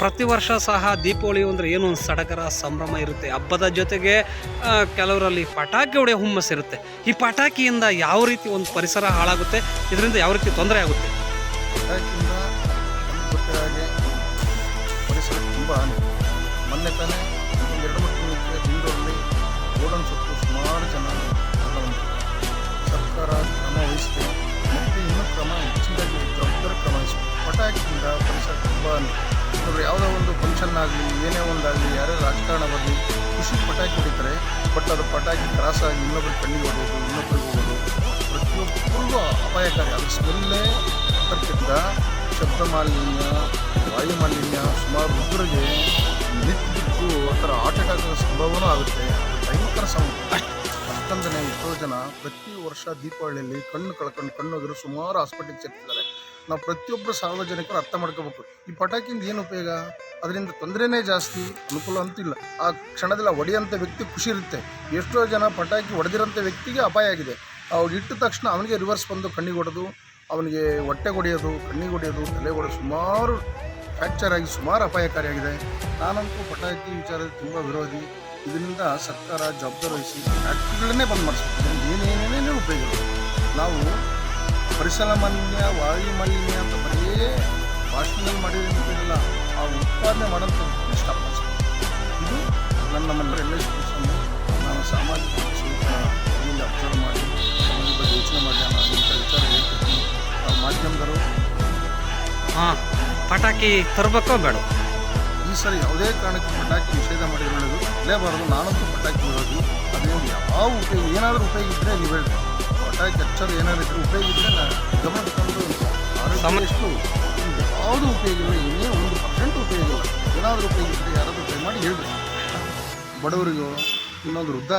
ಪ್ರತಿ ವರ್ಷ ಸಹ ದೀಪಾವಳಿ ಅಂದರೆ ಏನೋ ಒಂದು ಸಡಗರ ಸಂಭ್ರಮ ಇರುತ್ತೆ. ಹಬ್ಬದ ಜೊತೆಗೆ ಕೆಲವರಲ್ಲಿ ಪಟಾಕಿ ಹೊಡೆಯೋ ಹುಮ್ಮಸ್ ಇರುತ್ತೆ. ಈ ಪಟಾಕಿಯಿಂದ ಯಾವ ರೀತಿ ಒಂದು ಪರಿಸರ ಹಾಳಾಗುತ್ತೆ? ಇದರಿಂದ ಯಾವ ರೀತಿ ತೊಂದರೆ ಆಗುತ್ತೆ? ಪಟಾಕಿಯಿಂದ ಪರಿಸರ ತುಂಬ ಮೊನ್ನೆ ತಾನೇ ಜನ ಪಟಾಕಿಯಿಂದ ಪರಿಸರ ತುಂಬ ನೋಡ್ರಿ ಯಾವುದೋ ಒಂದು ಫಂಕ್ಷನ್ ಆಗಲಿ, ಏನೇ ಒಂದಾಗಲಿ ಯಾರೇ ರಾಜಕಾರಣ ಬರಲಿ, ಖುಷಿ ಪಟಾಕಿ ಹೊಡಿತಾರೆ. ಬಟ್ ಅದು ಪಟಾಕಿ ತ್ರಾಸಾಗಿ ಆಗಿ ಇನ್ನೊಬ್ರಿಗೆ ಕಣ್ಣಿಗೆ ಹೊಡೆಯೋದು ಇನ್ನೊಬ್ರಿಗೆ ಹೋಗೋದು ಪ್ರತಿಯೊಬ್ಬರಿಗೂ ಅಪಾಯಕಾರಿ. ಅದು ಸ್ಮೆಲ್ಲೇ ಕೆಟ್ಟ ಶಬ್ದ ಮಾಲಿನ್ಯ, ವಾಯು ಮಾಲಿನ್ಯ, ಸುಮಾರು ಉಗ್ರಿಗೆ ನಿಂತು ಆ ಥರ ಅಟ್ಯಾಕ್ ಆಗೋ ಸಂಭವನೂ ಆಗುತ್ತೆ. ಭಯಂಕರ ಸಂಭವ ಅಷ್ಟೊಂದನೇ ಎಷ್ಟೋ ಜನ ಪ್ರತಿ ವರ್ಷ ದೀಪಾವಳಿಯಲ್ಲಿ ಕಣ್ಣು ಕಳ್ಕೊಂಡು ಕಣ್ಣು ಹೋಗಿರೋ ಸುಮಾರು ಹಾಸ್ಪಿಟ್ಲಿಗೆ ಸೇರ್ತಿದ್ದಾರೆ. ನಾವು ಪ್ರತಿಯೊಬ್ಬರು ಸಾರ್ವಜನಿಕರು ಅರ್ಥ ಮಾಡ್ಕೋಬೇಕು. ಈ ಪಟಾಕಿಯಿಂದ ಏನು ಉಪಯೋಗ? ಅದರಿಂದ ತೊಂದರೆನೇ ಜಾಸ್ತಿ, ಅನುಕೂಲ ಅಂತಿಲ್ಲ ಆ ಕ್ಷಣದಲ್ಲಿ ಹೊಡೆಯೋಂಥ ವ್ಯಕ್ತಿ ಖುಷಿ ಇರುತ್ತೆ. ಎಷ್ಟೋ ಜನ ಪಟಾಕಿ ಹೊಡೆದಿರೋಂಥ ವ್ಯಕ್ತಿಗೆ ಅಪಾಯ ಆಗಿದೆ. ಅವ್ರು ಇಟ್ಟ ತಕ್ಷಣ ಅವನಿಗೆ ರಿವರ್ಸ್ ಬಂದು ಕಣ್ಣಿಗೆ ಹೊಡೆದು, ಅವನಿಗೆ ಹೊಟ್ಟೆ ಹೊಡೆಯೋದು, ಕಣ್ಣಿಗೆ ಹೊಡೆಯೋದು, ತಲೆ ಹೊಡೆದು ಸುಮಾರು ಫ್ರ್ಯಾಕ್ಚರ್ ಆಗಿ ಸುಮಾರು ಅಪಾಯಕಾರಿಯಾಗಿದೆ. ನಾನಂತೂ ಪಟಾಕಿ ವಿಚಾರದಲ್ಲಿ ತುಂಬ ವಿರೋಧಿ. ಇದರಿಂದ ಸರ್ಕಾರ ಜವಾಬ್ದಾರಿ ವಹಿಸಿ ಫ್ಯಾಕ್ಟ್ರಿಗಳನ್ನೇ ಬಂದ್ ಮಾಡಿಸ್ಬೇಕು ಏನೇನೇನೇನೇ ಏನೇನೇನೇ ಉಪಯೋಗ? ನಾವು ಪರಿಸರ ಮಾಲಿನ್ಯ, ವಾಯು ಉತ್ಪಾದನೆ ಮಾಡೋಂಥ ಇಷ್ಟಪಡ್ತೀನಿ ಇದು ನನ್ನ ಮನೆ ಎಲ್ಲ ಕೆಲಸವನ್ನು ನಾನು ಸಾಮಾಜಿಕ ಇಲ್ಲಿ ಅಬ್ಸರ್ವ್ ಮಾಡಿ ಸಮಾಜದ ಬಗ್ಗೆ ಯೋಚನೆ ಮಾಡಿ ನಾನು ಇಂಥ ವಿಚಾರ ಹೇಳ್ತಿದ್ದೀನಿ. ನಾವು ಮಾಧ್ಯಮದವರು ಹಾಂ ಪಟಾಕಿ ತರಬೇಕೋ ಬೇಡ. ಈ ಸರಿ ಯಾವುದೇ ಕಾರಣಕ್ಕೆ ಪಟಾಕಿ ನಿಷೇಧ ಒಳ್ಳೆಯದು ಇರಲೇಬಾರದು. ನಾನಂತೂ ಪಟಾಕಿ ಬಿಡೋದು ಅದೇನು ಯಾವ ಉಪಯೋಗ ಏನಾದರೂ ಉಪಯೋಗ ಇದ್ದರೆ ನೀವು ಹೇಳಿ ಪಟಾಕಿ ಹಚ್ಚೋದು ಏನಾದರೂ ಇದ್ರೆ ಉಪಯೋಗ ಇದ್ದರೆ ನಾನು ಗಮನ ತಂದು ಆರೋಗ್ಯ ಎಷ್ಟು ಯಾವುದು ಉಪಯೋಗ ಇಲ್ಲ ಏನೇ ಏನಾದರೂ ಉಪಯೋಗ ಇದ್ದರೆ ಯಾರಾದರೂ ಟ್ರೈ ಮಾಡಿ ಹೇಳಿ ಬಡವರಿಗೂ ಇನ್ನೊಂದು ವೃದ್ಧ